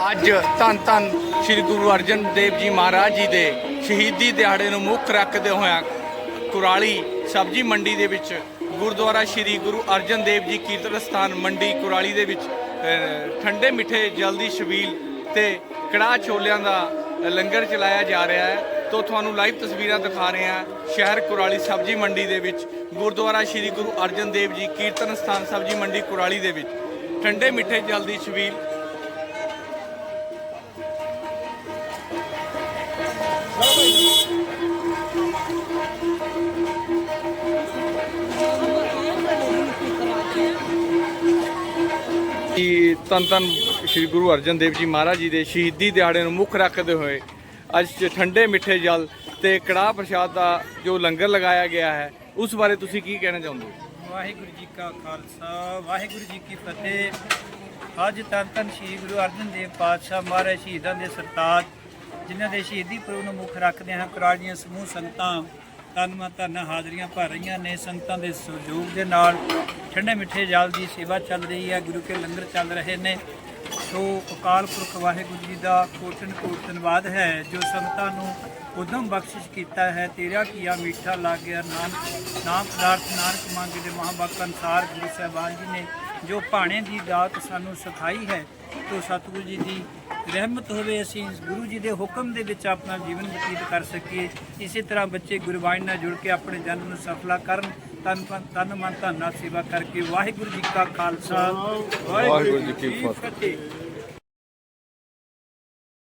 ਅੱਜ ਧੰਨ ਧੰਨ ਸ੍ਰੀ ਗੁਰੂ ਅਰਜਨ ਦੇਵ ਜੀ ਮਹਾਰਾਜ ਜੀ ਦੇ ਸ਼ਹੀਦੀ ਦਿਹਾੜੇ ਨੂੰ ਮੁੱਖ ਰੱਖਦੇ ਹੋਇਆ ਕੁਰਾਲੀ ਸਬਜ਼ੀ ਮੰਡੀ ਦੇ ਵਿੱਚ ਗੁਰਦੁਆਰਾ ਸ੍ਰੀ ਗੁਰੂ ਅਰਜਨ ਦੇਵ ਜੀ ਕੀਰਤਨ ਸਥਾਨ ਮੰਡੀ ਕੁਰਾਲੀ ਦੇ ਵਿੱਚ ਠੰਡੇ ਮਿੱਠੇ ਜਲਦੀ ਸ਼ਬੀਲ ਤੇ ਕੜਾਹ ਛੋਲਿਆਂ ਦਾ ਲੰਗਰ ਚਲਾਇਆ ਜਾ ਰਿਹਾ ਹੈ। ਤੋਂ ਤੁਹਾਨੂੰ ਲਾਈਵ ਤਸਵੀਰਾਂ ਦਿਖਾ ਰਹੇ ਹਾਂ ਸ਼ਹਿਰ ਕੁਰਾਲੀ ਸਬਜ਼ੀ ਮੰਡੀ ਦੇ ਵਿੱਚ, ਗੁਰਦੁਆਰਾ ਸ੍ਰੀ ਗੁਰੂ ਅਰਜਨ ਦੇਵ ਜੀ ਕੀਰਤਨ ਸਥਾਨ ਸਬਜ਼ੀ ਮੰਡੀ ਕੁਰਾਲੀ ਦੇ ਵਿੱਚ, ਠੰਡੇ ਮਿੱਠੇ ਜਲਦੀ ਸ਼ਬੀਲ ਕਿ ਧੰਨ ਧੰਨ ਸ੍ਰੀ ਗੁਰੂ ਅਰਜਨ ਦੇਵ ਜੀ ਮਹਾਰਾਜ ਜੀ ਦੇ ਸ਼ਹੀਦੀ ਦਿਹਾੜੇ ਨੂੰ ਮੁੱਖ ਰੱਖਦੇ ਹੋਏ ਅੱਜ ਠੰਡੇ ਮਿੱਠੇ ਜਲ ਤੇ ਕੜਾਹ ਪ੍ਰਸ਼ਾਦ ਦਾ ਜੋ ਲੰਗਰ ਲਗਾਇਆ ਗਿਆ ਹੈ, ਉਸ ਬਾਰੇ ਤੁਸੀਂ ਕੀ ਕਹਿਣਾ ਚਾਹੁੰਦੇ ਹੋ? ਵਾਹਿਗੁਰੂ ਜੀ ਕਾ ਖਾਲਸਾ, ਵਾਹਿਗੁਰੂ ਜੀ ਕੀ ਫਤਿਹ। ਅੱਜ ਤਨ ਧੰਨ ਸ਼੍ਰੀ ਗੁਰੂ ਅਰਜਨ ਦੇਵ ਪਾਤਸ਼ਾਹ ਮਹਾਰਾਜ ਸ਼ਹੀਦਾਂ ਦੇ ਸਰਤਾਜ ਜਿਨ੍ਹਾਂ ਦੇ ਸ਼ਹੀਦੀ ਪੁਰਬ ਨੂੰ ਮੁੱਖ ਰੱਖਦੇ ਹਾਂ ਕੁਰਾਲੀਆਂ ਸਮੂਹ ਸੰਗਤਾਂ ਤਨ ਮਨ ਧਨ ਹਾਜ਼ਰੀਆਂ ਭਰ ਰਹੀਆਂ ਨੇ, ਸੰਗਤਾਂ ਦੇ ਸਹਿਯੋਗ ਦੇ ਨਾਲ ਠੰਡੇ ਮਿੱਠੇ ਜਲ ਦੀ ਸੇਵਾ ਚੱਲ ਰਹੀ ਹੈ, ਗੁਰੂ ਕੇ ਲੰਗਰ ਚੱਲ ਰਹੇ ਨੇ। ਸੋ ਅਕਾਲ ਪੁਰਖ ਵਾਹਿਗੁਰੂ ਜੀ ਦਾ ਕੋਟਨ ਕੋਟ ਧੰਨਵਾਦ ਹੈ, ਜੋ ਸੰਗਤਾਂ ਨੂੰ ਉਦਮ ਬਖਸ਼ਿਸ਼ ਕੀਤਾ ਹੈ, ਤੇਰਾ ਕੀਆ ਮਿੱਠਾ ਲੱਗ ਗਿਆ ਨਾਨਕ, ਨਾਮ ਪਦਾਰਥ ਨਾਨਕ ਮੰਗੇ ਦੇ ਮਹਾਂਵਾਕ ਅਨਸਾਰ ਗੁਰੂ ਸਾਹਿਬਾਨ ਜੀ ਨੇ ਜੋ ਭਾਣੇ ਦੀ ਦਾਤ ਸਾਨੂੰ ਸਿਖਾਈ ਹੈ ਤੋ ਸਤਿਗੁਰੂ ਜੀ ਦੀ ਰਹਿਮਤ ਹੋਵੇ, ਅਸੀਂ ਗੁਰੂ ਜੀ ਦੇ ਹੁਕਮ ਦੇ ਵਿੱਚ ਆਪਣਾ ਜੀਵਨ ਬਤੀਤ ਕਰ ਸਕੀਏ। ਇਸੇ ਤਰ੍ਹਾਂ ਬੱਚੇ ਗੁਰਬਾਣੀ ਨਾਲ ਜੁੜ ਕੇ ਆਪਣੇ ਜਨਮ ਨੂੰ ਸਫਲਾ ਕਰਨ, ਤਨ ਮਨ ਤਨ ਮਨ ਧਨ ਨਾਲ ਸੇਵਾ ਕਰਕੇ ਵਾਹਿਗੁਰੂ ਜੀ ਕਾ ਖਾਲਸਾ। ਵਾਹਿਗੁਰੂ ਜੀ ਕੀ ਫਤਿਹ।